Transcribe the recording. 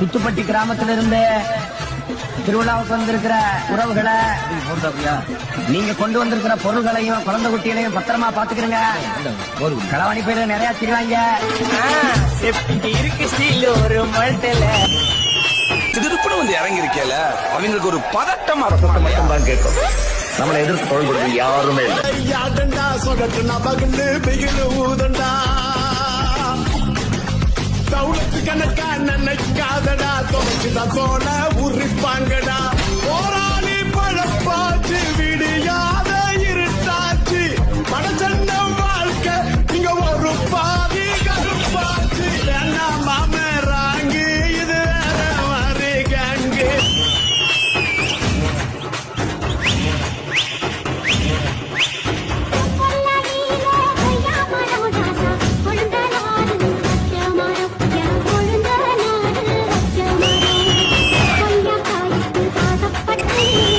சுத்துப்பட்டி கிராமத்துல இருந்து திருவிழாவுக்கு வந்திருக்கிற உறவுகளை நீங்க கொண்டு வந்திருக்கிற பொருள்களையும் குழந்தை குட்டிகளையும் பத்திரமா பாத்துக்கிறீங்க களவாணி பேரு நிறைய திரிவாங்க இருக்கு ஸ்டீல் ஒரு மல்டல திருப்புன்னு வந்து இறங்கி இருக்கேல அவங்களுக்கு ஒரு பதட்டமா இருக்கும் இல்லையா? தான் கேட்கும். நம்மளை எதிர்த்து குரல் கொடுக்க யாருமே இல்லை. கணக்கா நினைக்காதடா துவச்சுதான் தோண உரிப்பாங்கடா. Bye.